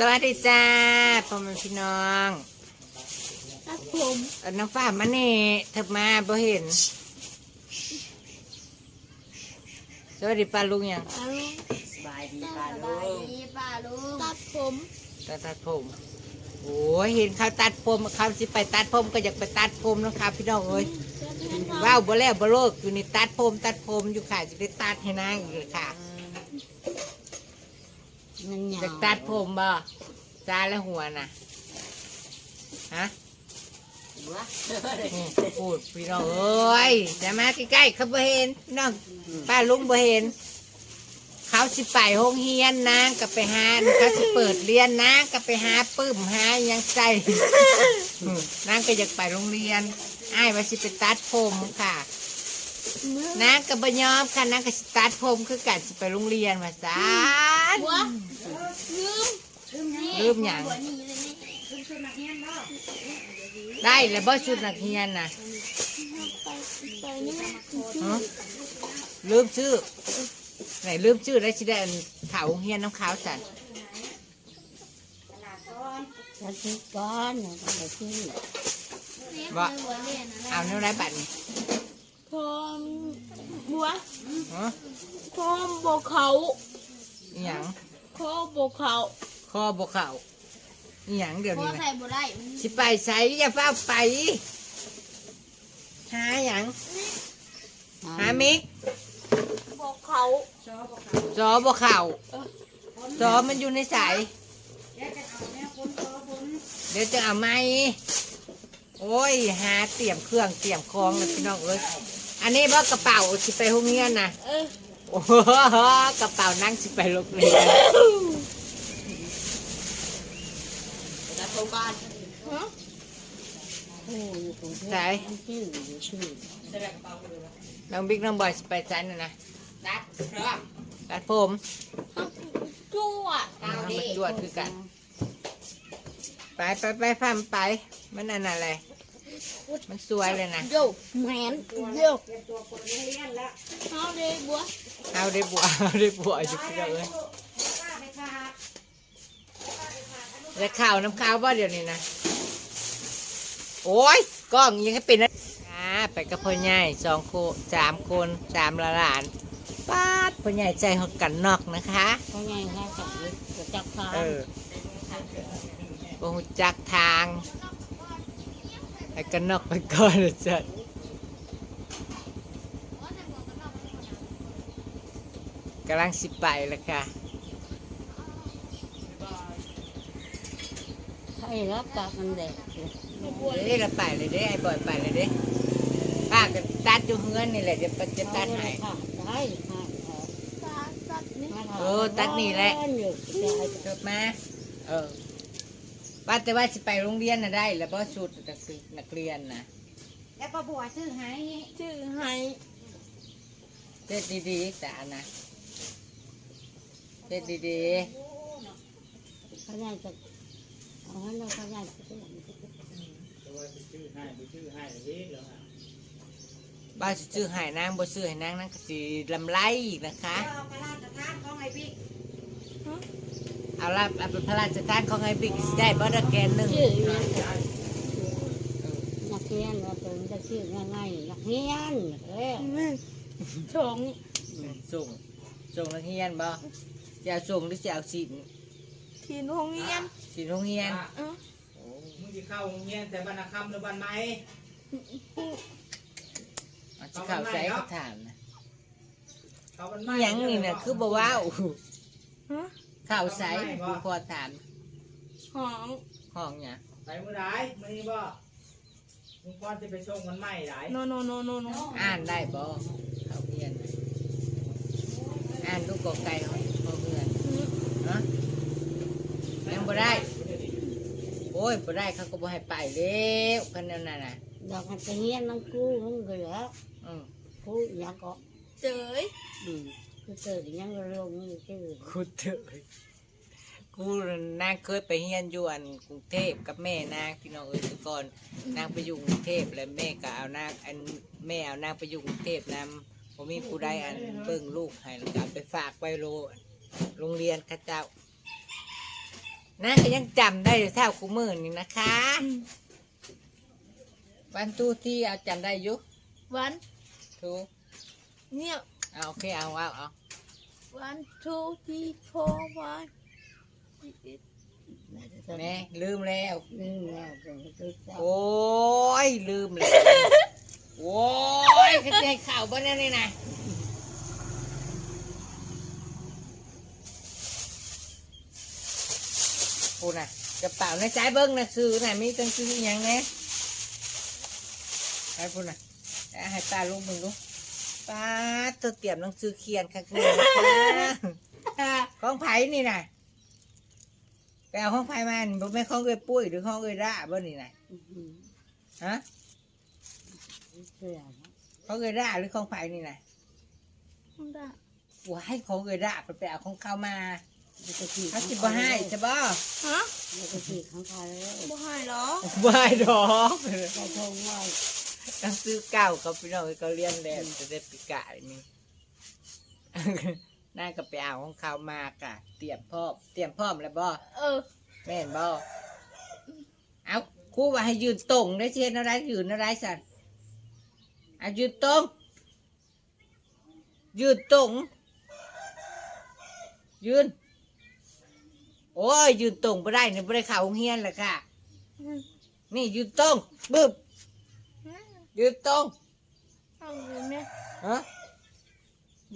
สวัสดีจ้าพ่อแม่พี่น้องครับผมเอิ้นน้องฟ้ามาเน่เถิบมาบ่เห็น สวัสดีป้าลุงยังปลาลุงสบายดีสป้าบายดีปลาลุงตัดผมตัดตัดผมโอ้ยเห็นเขาตัดผมเขาสิไปตัดผมก็อยากไปตัดผมนะครับพี่น้องเอ้ยว้าวบ่แล้วบ่เลิกอยู่นี่ตัดผมตัดผมอยู่ค่ะจะได้ตัดให้นางอีกเลยค่ะ มันหยาจะตัดผมบ่จ้าและหัวน่ะ ฮะนี่พูดพี่น้องเอ้ยจะมาใกล้ๆเขาบ่เห็นพี่น้องป้าลุงบ่เห็น เขาสิไปห้องเฮียนนางกับไปหาเขาสิเปิดเรียนนางกับไปหาปื้มหาหยังใส่อืมนางก็อยากไปโรงเรียนอ้ายว่าสิไปตัดผมค่ะ นางก็บ่ยอมค่ะนางก็สิตัดผมคือกันสิไปโรงเรียนว่าซานหัวลืมลืมหยังหัวนี่เลยนี่ได้แล้วบ่ชุดนักเรียนน่ะไปไปนี่ฮะลืมชื่อไหนลืมชื่อได้ชิได้อันขาวเฮียนน้ำขาวสันจะซื้อก้อนหนูก็ไปซื้อบ่หัวเรียนอะไรเอาเนื้อไรบัตรนี่พร้อมหั วฮะพร้อมโบเขาอีหยังคอโบเขาคอบกเข่าอีหยังเดี๋ยวพอนี้นะใส่บ่ได้สิไปใช้อย่าเฝ้าไป หาหยังหามิกโบเขาจอบกเข่าจอมันอยู่ในสายเดี๋ยวจะเอาไม้โอ้ย หาเตรียมเครื่องเตรียมของเลยพี่น้องเอ้ย อันนี้บ่กระเป๋าสิไปห้องเรียนนะเออโอ้โหกระเป๋านั่งสิไปโรงเรียนฮะใช่น้องบิ๊กน้องบอยสิไปใช้น่ะนะตัดตัดผมจั่วเอามาจวดคือกัน ไปไปไปฟัมไป มันนั่นอะไร มันสวยเลยนะโยแมนโยเอาเลยบัวเอาได้บัวเอาได้บัวอยู่ที่เดียวเลยแล้วข่าวน้ำข้าวบ่เดี๋ยวนี้นะโอ้ยกล้องยังให้เป็นนะอ่าไปกับพ่อใหญ่สองโคสามคนสามละหลานป้าดพ่อใหญ่ใจหดกันนอกนะคะเขาไงเขาจับจะจับขาเออบ่ฮู้จักทาง ให้กันนอกไปก่อนเลยจ้ะกำลังสิไปแล้วค่ะใช่แล้วปากมันแดงเด้เราไปเลยเด้ไอ้บอยไปเลยเด้ป้าก็ตัดอยู่เฮือนนี่แหละเดี๋ยวป้าจะตัดให้ใช่ตัดนี่เออตัดนี่แหละอยู่จบมาเออ ว่าแต่ว่าสิไปโรงเรียนน่ะได้ แล้วบ่ชุดนักเรียนนักเรียนนะแล้วก็บัวซื้อให้ชื่อให้เด็ดดีๆแต่นะเด็ดดีเขาใหญ่จะเอาให้เราเขาใหญ่จะๆบ้านสิซื้อให้นางบ่ซื้อให้นางนางก็สิลำไรอีกนะคะเอาละ เอาเป็นพระราชทานของไอ้บิ๊กสิได้บ่ได้แกนหนึงชื่อนักเรียนเราเป็นจะชื่อง่ายๆนักเรียนเออชงส่งส่งนักเรียนบ่จะเอาส่งหรือจะเอาสินทีนโรงเรียนสินโรงเรียนเออมึงจะเข้าโรงเรียนแต่บรรณคำหรือบันไม้เอาสิเข้าใส่เขาถามนะเข้าบันอิไม้หยังนี่น่ะคือบ่ว้าว ฮะเข้าใส่ผู้พอถามห้องห้องเนี่ยไปมือไหนมือนี้บ่มึงก่อนจะไปส่งมันไหม้ไหนโนโนโนโนโนอ่านได้บ่เข้าเรียนน่ะอ่านลูกกอไก่เขาเขาเพื่อนฮะยังบ่ได้ โอ้ยบ่ได้เขาก็บ่ให้ไปแล้วกันนั่นน่ะนะดอกมันจะเฮียนน้ำกู้มันก็แล้วอืมกู้ยังก็เจยอืม คือเจอยังก็ลงนี่ชื่อกูเถอะกูนางเคยไปเฮียนอยู่อันกรุงเทพกับแม่นางพี่น้องเอ้ยแต่ก่อนนางไปอยู่กรุงเทพแล้วแม่ก็เอานางอันแม่เอานางไปอยู่กรุงเทพนำผมมีผู้ใดอันเบิ่งลูกให้แล้วก็เอาไปฝากไว้โลโรงเรียนเข้าเจ้า นะก็ยังจำได้อยู่เท่ากูมือนี่นะคะ วันตู้ที่เอาจำได้อยุ one ถูก เนี่ย เอาโอเคเอาเอาเอา one two three four one แม่ลืมแล้วลืมแล้วก็คือเจ้าโอ้ยลืมแล้วโอ้ยกระเจายข่าวบ้านนี่นะพูดนะกระเป๋าในใจเบิ้งนะซื้อนะมีตั้งซื้ออหย่างเนี้ยไปพูดนะเอาให้ตาลูกมึงดู ป้าตัวเตรียมหนังสือเขียนค่ะคุณนะคะของไผ่นี่นะไปเอาของไผ่มานี่บ่แม่นของเอ้ยปุ้ยหรือของเอ้ยร่าบ่นี่นะอื้อหือฮะเสื้อนะของเอ้ยร่าหรือของไผ่นี่นะได้ว่าให้ของเอ้ยร่าไปเอาของเขามาแล้วก็ขี่เขาสิบ่ให้จะบ่ฮะแล้วก็ขี่ของเขาเลยบ่ให้หรอบ่ให้ดอ กเราทงไว้หนังสือเก่าเขาพี่น้องเขาเรียนแล้วจะได้ปีกายนี่น่าก็ไปเอาของเขามากะเตรียมพร้อมเตรียมพร้อมแล้วบ่เออ แม่นบ่เอาครูว่าให้ยืนตรงได้เช่นอะไรยืนอะไรสันอะยืนตรงยืนตรง ยืน โอ้ยยืนตรงไม่ได้เนี่ยไม่ได้เข่าโรงเฮียนเลยค่ะ นี่ยืนตรงบึ้บ ยืนตรงเอาเลยไหมฮะ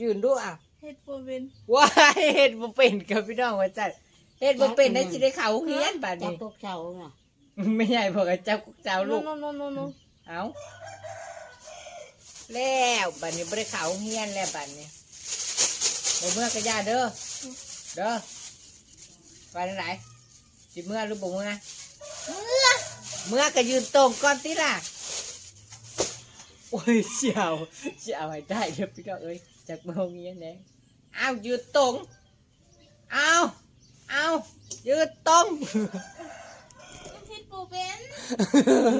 ยืนดูอะเฮ็ดบ่เป็นว้ายเฮ็ดบ่เป็นกับพี่น้องว่าจัดเฮ็ดบ่เป็นได้สิได้เข่าโรงเฮียนบาดจับนี้ พวกเจ้าน่ะไม่ใหญ่พอกับเจ้าเจ้าลูก โนโนโนโนเอาแล้วบัดนี้บ่ได้เข่าโรงเฮียนแล้วบัดนี้บ่เมื่อกระยาเด้อเด้อไปทางไหนสิเมื่อหรือบ่เมื่อเมื่อเมื่อก็ยืนตรงก่อนติล่ะ โอ้ยเสียวเสียวให้ได้เดี๋ยวพี่น้องเอ้ยจากเมืองนี้แน่เอายืนตรงเอาเอายืนตรงเฮ็ดบ่เป็น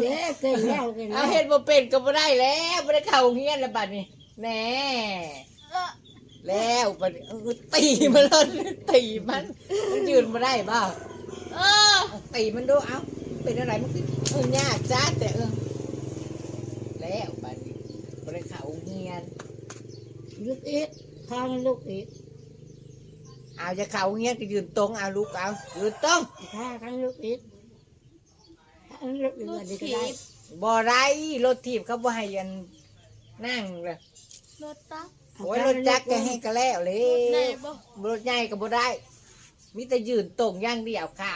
เด้เก่งแล้วเก่งแล้เอาวเห็ดบ่เป็นก็บ่ได้แล้วบ่ได้เข้าโรงเรียนแล้วบัดนี้แหน่เออแล้วบัดนี้เออตีมันเลยตีมันมันยืนบ่ได้บ่เออเอาตีมันดูเอาเป็นอะไรมันคือเออยากจ้าแต่เออแล้วบัดนี้บ่ได้เข้า โรงเรียนลูกอีกข้างลูกอีกเอาจะเข้าโรงเรียนก็ยืนตรงเอาลูกเอายืนตรงข้าข้างลูกอีกข้างลูกอีกลูอักนนี้ก็ถีได้บบ่ได้รถถีบเขาบ่ให้ยันนั่งเลยรถตักโอ้ยรถจักรก็ให้ก็แล้วเลรถไหนยบ่รถใหญ่ก็บ่ได้มีแต่ยืนตรงอย่างเดียวค่ะ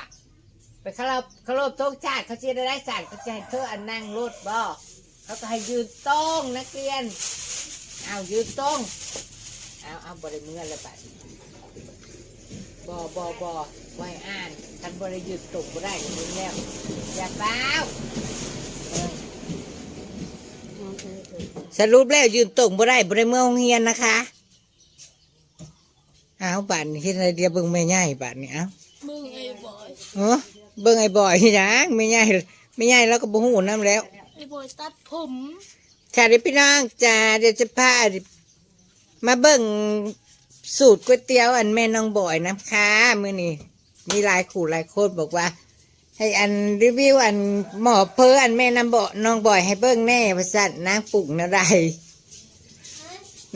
ไปเคารพเคารพทงชาติเขาเชียร์ได้ศาสตร์เขาจะให้เธออันนั่งรถบ่ เขาก็ให้ยืนตรงนักเรียนเอายืนตรงเอาเอาบริเมื่อแล้วไปบ่บ่บ่ไว้อ่านคันบริยืนตรงบ่ได้ก็ยืนแล้วอย่าเป้าสรุปแล้วยืนตรงบ่ได้บ่ได้เมื่อโรงเรียนนะคะเอาบัตรเฮ็ดอะไรเดียวเบิ่งแม่ใหญ่บัตรนี่เอามึงไอ้บอยเออเบิ่งไอ้บ่อยหยังไม่ใหญ่ไม่ใหญ่แล้วก็บ่ฮู้นํแล้ว ไอ้บอยตัดผมค่ะเดี๋ยวพี่น้องจ้าเดี๋ยวจะพามาเบิ่งสูตรก๋วยเตี๋ยวอันแม่น้องบ่อยนะคะมื้อนี้มีหลายขู่หลายคนบอกว่า ให้อันรีวิวอันหมอเพออันแม่น้ำบ่น้องบ่อยให้เบิ่งแน่ว่าซั่นนางปลูกนะไร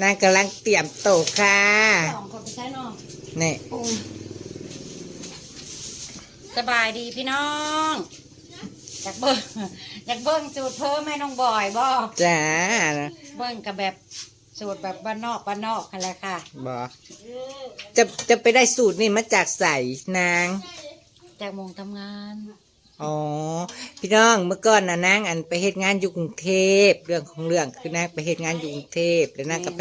นางกำลังเตรียมโตะค่ะสองคนไปใช้น้องนี่ สบายดีพี่น้อง อยากเบิ้งอยากเบิ้งสูตรเพิ่มให้น้องบอยบ่จ้าเบิ้งกับแบบสูตรแบบบ้านนอกบ้านนอกกันแหละค่ะบ่จะจะไปได้สูตรนี่มาจากใสนาง จากโมงทำงาน อ๋อ พี่น้องเมื่อก่อนนะนางอันไปเฮ็ดงานอยู่กรุงเทพเรื่องของเรื่องคือนางไปเฮ็ดงานอยู่กรุงเทพแล้วนางก็ไป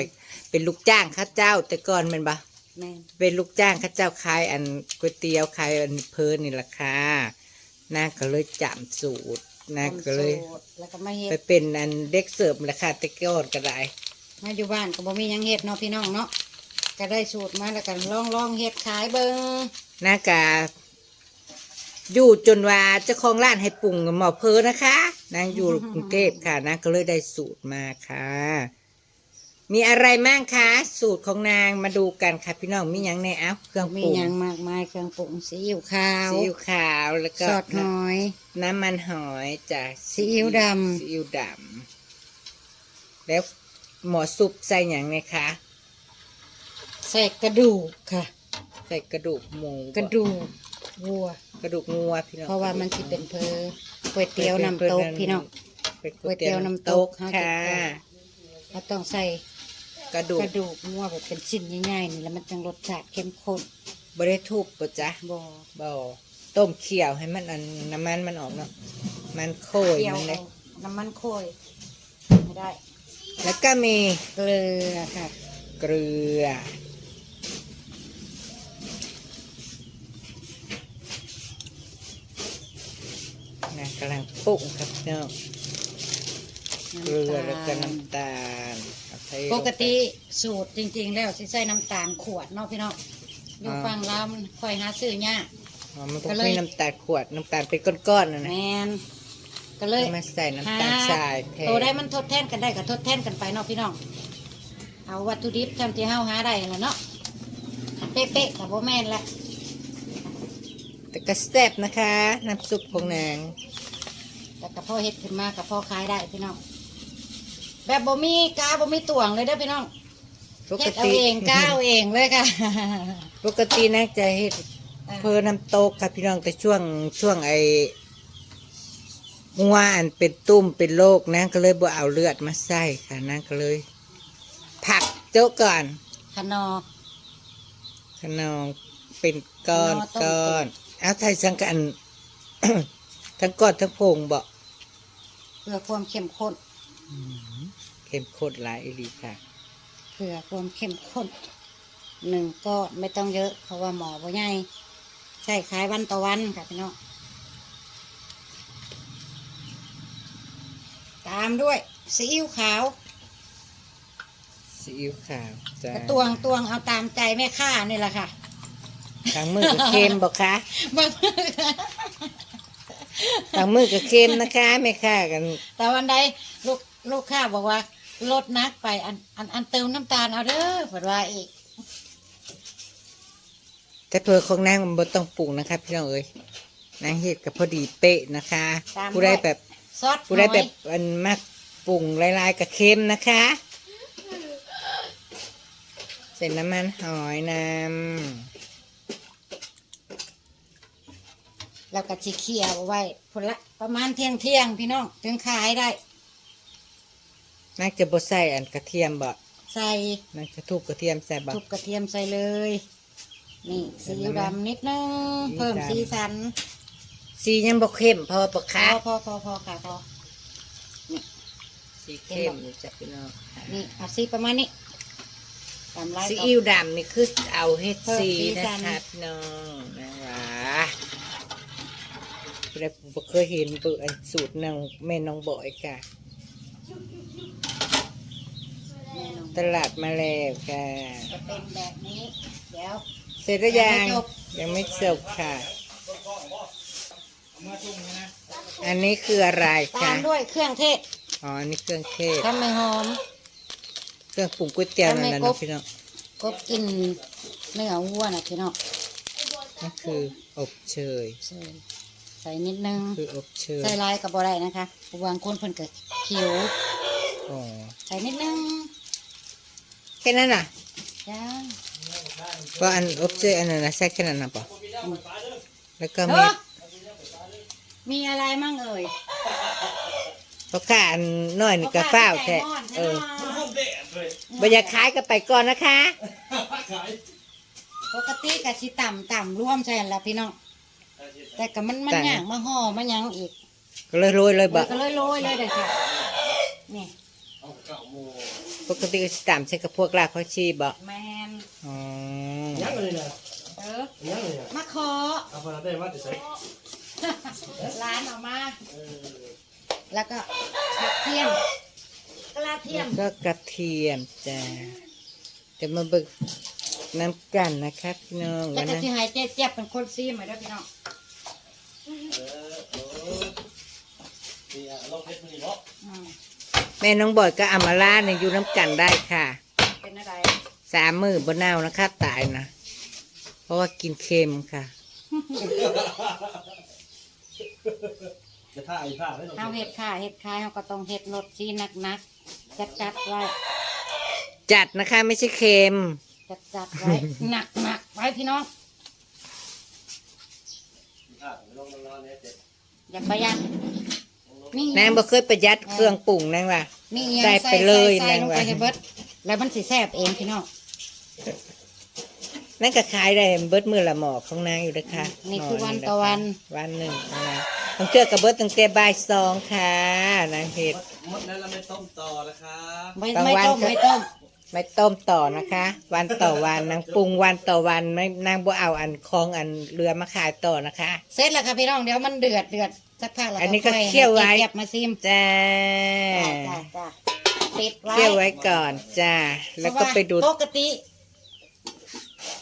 เป็นลูกจ้างข้าเจ้า แต่ก่อนแมันปะแม่นเป็นลูกจ้างข้าเจ้าขายอันก๋วยเตี๋ยวขายอันเพลินนี่แหละค่ะ นางก็เลยจำสูตรนางก็เลยสูตรแล้วก็มาเฮ็ไปดเป็นอันเด็กเสิร์ฟแหละค่ะแต่ก่อนก็ได้มาอยู่บ้านก็บ่มีหยังเฮ็ดเนาะพี่น้องเนาะก็ได้สูตรมาแล้วก็ลองลองเฮ็ดขายเบิ้งนางกาอยู่จนว่าเจ้าของร้านให้ปรุงหมอเพอนะคะ นางอยู่กรุงเทพค่ะนางก็เลยได้สูตรมาค่ะ มีอะไรมั่งคะ สูตรของนางมาดูกันค่ะพี่น้องมีหยังในเอ้าเครื่องมีปรุงหยังมากมายเครื่องปรุงซีอิ๊วขาวซีอิ๊วขาวแล้วก็ ซอสหอย น้ำมันหอยจ้ะซีอิ๊วดำ ซีอิ๊วดำแล้วหมอซุปใส่หยังไงคะ ใส่กระดูกค่ะ ใส่กระดูกหมูกระดูกวัว กระดูกงัวพี่น้องเพราะว่ามันสิเป็นเพอก๋วยเตี๋ยวน้ำตกพี่น้อง เป็นก๋วยเตี๋ยวน้ำตกค่ะ เราต้องใส่ กระดูกกระดูกงัวแบบเป็นชิ้นง่ายๆนี่แล้วมันจังรสชาติเข้มข้นบริทุบปะจ๊ะบ่บ่ต้มเคี่ยวให้มันอันน้ำมันมันออกเนาะมันโคยเคี่ยวมันเลยเอาน้ำมันโคยไม่ได้ แล้วก็มีเกลือค่ะ เกลือ นะกำลังปรุงครับเนาะ เกลือแล้วก็น้ำตาลเอาใส่ลงไปกติสูตรจริง ๆ แล้วสิใส่น้ำตาลขวดเนาะพี่น้องอยู่ฟังลาวมันค่อยหาซื้อยาก อ๋อมันต้อก็งเลยมีน้ำตาลขวดน้ำตาลเป็นก้อนๆนะแมนะนก็เลย มาใส่น้ำตาลทรายแทนตัวได้มันทดแทนกันได้ก็ทดแทนกันไปเนาะพี่น้อง เอาวัตถุดิบทำที่เฮาหาได้นั่นแหละเนาะเป๊ะๆกับโบแม่นแหละแต่ก็แซ่บนะคะ น้ำซุปของนางแต่กับพ่อเฮ็ดขึ้นมากับพ่อขายได้พี่น้อง แบบบ่มีกาบ่มีตวงเลยเด้อพี่น้องปกเฮ็ดเอาติเองกาเอาเองเลยค่ะ ปกตินางจะเฮ็ดเพอน้ำตกค่ะพี่น้องแต่ช่วงช่วงไอ้งัวอันเป็นตุ้มเป็นโรคนางก็เลยบ่เอาเลือดมาใส่ค่ะนางก็เลย ผักโจ๊กก่อนขนอ ขนองเป็นก้อนขนอต้ม ก้อนเอาไทยสังกัน ทั้งก้อนทั้งโพงบ่เพื่อความเข้มข้น เข้มข้นหลายอีหลีค่ะเพื่อความเข้มข้นหนึ่งก็ไม่ต้องเยอะเพราะว่าหมอบ่ใหญ่ใช่ขายวันต่อวันค่ะพี่น้องตามด้วยซีอิ๊วขาวซีอิ๊วขาวจ้ากระตวงตวงเอาตามใจแม่ค้านี่แหละค่ะทางมือก็เค็มบ่คะบางทางมือก็เค็มนะคะไม่ค่ากัน แต่วันใดลูกลูกค้าบอกว่า ลดนักไปอันอันอันเติมน้ำตาลเอาเด้อเปิดว่าอีก แต่เพื่อของนางมันบ่ต้องปรุงนะคะพี่น้องเอ้ยนางเฮ็ดกับพอดีเป๊ะนะคะ ตามผู้ใดด้วยแบบซอสผู้ใดน้อยแบบอันมักปรุงหลายๆกับเค็มนะคะใส่น้ำมันหอยนแล้วก็สีเขียวเอาไว้ผลละประมาณเที่ยงเที่ยงพี่น้องถึงขายได้ำ นางจะบ่ใส่อันกระเทียมบ่ใส่นางจะทุบกระเทียมใส่บ่ทุบกระเทียมใส่เลย นี่ซีอิ๊วดำนิดนึงซีอิ๊วดำเพิ่มสีสัน สียังบ่เข้มพอปะพคะอพอพอพอค่ะพอสีเข้มนี่จ้ะพี่น้องค่ะนี่เอาสีประมาณนี้ตามไล่ซีต่ออิ๊วดำนี่คือเอาเฮ็ดเพิ่มสีสีนะสันคะพี่น้องนะวะผู้ใดบ่เคยเห็นเบิ่งอันสูตรนางแม่น้องบ่อยค่ะ แน่นอน ตลาดมาแล้วค่ะ จะเป็นแบบนี้ เดี๋ยว เสร็จแล้วยัง ยังไม่จบ ยังไม่จบค่ะ อันนี้คืออะไรตาคะมด้วยเครื่องเทศอ๋ออันนี้เครื่องเทศ ทำให้หอม เครื่องปรุงก๋วยเตี๋ยวนั่นแหละทำไมกเนาะบพี่น้องกบกินเนื้อวัวนะพี่น้องนั่นคืออบเชย ใส่ใส่นิดนึง คืออบเชยใส่ลายกับบ่ได้นะคะบางคนเพิ่นก็เขียว อ๋อ ใส่นิดนึง แค่นั้นน่ะจ้าก็อันอบเชยอันนั้นนะใส่แค่นั้นนะปะแล้วก็เอมีอมีอะไรมั่งเอ่ยเพราะข้าอันน้อยนี่ก็ฟ้าวแท้เออบรรยากขายก็ไปก่อนนะคะปกติกับสิต่ำต่ำร่วมใช่ละพี่น้องแต่กับมันมันต่างย่างมาห่อมาหยังอีก ก็เลยโรยเลยบะก็เลยโรยเลยเด็ดค่ะนี่ ปกติก็สิตามใช้กับพวกรากผักชีบะแมนอ๋อยังเลยนะเออยังเลยนะมาขอเอาพอได้ว่าจะใส่ร้านออกมา แล้วก็กระเทียมกระเทียแล้มวก็กระเทียมจ้าจะมาเบิกน้ำกันนะคะพี่น้องจะวันกระนั้นที่หายเจ๊เจ็บเป็นคนซีมาด้วยพี่น้องนี่อะลองเพชรมันนี่เนาะอืม แม่น้องบอยก็อามาล่าเนี่ยอยู่น้ำกันได้ค่ะ เป็นอะไรสามมือบนเน่านะคะตายนะ เพราะว่ากินเค็มค่ะ จะท่าอีท่าไม่ต้องเฮาเฮ็ดค่ะเฮ็ดคายเฮาก็ต้องเฮ็ดรสซีหนักๆจัดๆไว้จัดนะคะ ไม่ใช่เค็ม จัดๆไว้หนักๆไว้พี่น้อง ท่าไม่ต้องนอนเนี่ยเจ็บ อย่าประหยัด นี่นางบ่เคยประหยัดเครื่องปรุงนางว่ะนี่ยังใส่ไปเลยใส่ลงนางไปว่าให้เบิดแล้วมันสิแซ่บเองพี่น้องนั่นก็ขายได้เบิดมือละหมอของนางอยู่นะคะนี่คือวันหมต่อวันวันหนึ่งนะต้องเจอกับเบิดตั้งแต่บ่ายสองค่ะนางเห็ดมดนั้นเราไม่ต้มต่อแล้วครับไม่กลางไม่วัน ต้มก็ไม่ต้มไม่ต้มต่อนะคะ วันต่อวันนางปรุงวันต่อวันไม่นางบ่เอาอันคองอันเรือมาขายต่อนะคะ เสร็จแล้วค่ะพี่น้องเดี๋ยวมันเดือดเดือด สักพักแล้วอันนี้ก็ค่เคี่ยวไว้ ให้เก็บมาซิมจ้าจ้าจ้าปิดไว้เคี่ยวไว้ก่อนจ้าแล้วก็ไปดูปกติ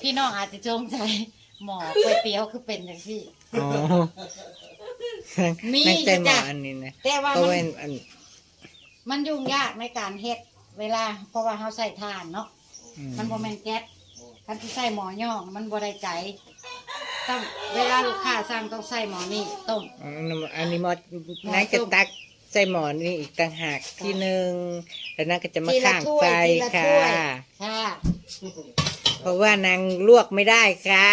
พี่น้องอาจจะจงใจหมอก๋วยเตี๋ยวคือเป็นอย่างที่ อ๋อมีนั่งใจหมอจ้ะ อันนี้นะแต่ว่าก็มันเว้นอันมันยุ่งยากในการเฮ็ดเวลา เพราะว่าเขาใส่ถ่านเนาะ อืมมันบ่แม่นแก๊สคันที่ใส่หมอย่อง มันบ่ได้ใจ ต้องเวลาลูกค้าสั่งต้องใส่หมอนี่ต้มอันนี้หมอหมอนั่งจะต้มตักใส่หมอนี่อีกต่างหากที่หนึ่งแล้วนั่งก็จะมาทีละข้างถ้วไฟยทีละค่ะ ถ้วย ค่ะ เพราะว่านางลวกไม่ได้ค่ะ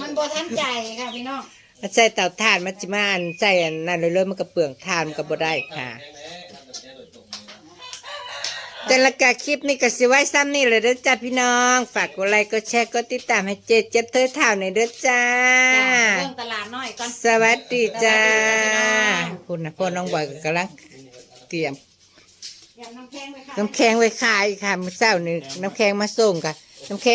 มันบ่ทันใจค่ะพี่น้อง มันใส่เตาถ่านมันจิมาอันใส่อันนั่นเลยเลยมันก็เปลืองถ่านมันก็บ่ได้ค่ะ แต่ละกาคลิปนี้ก็สิไว้ซ้ำนี่เลยเด้อจ้าพี่น้อง ฝากกดไลค์กดแชร์กดติดตามให้เจ๊เจ็บเธอเท่าในอยเด้อจ้า จ้าเรื่องตลาดน้อยก่อนสวัสดีจ้าสวัสดีจ้าคุณนะพ่อน้องบอยก็กำลังเตรียมเดี๋ยวน้ำแข็งไว้ค่ะน้ำแข็งไว้ขายค่ะมื้อเช้านี้น้ำแข็งมาส่งค่ะน้ำแข็ง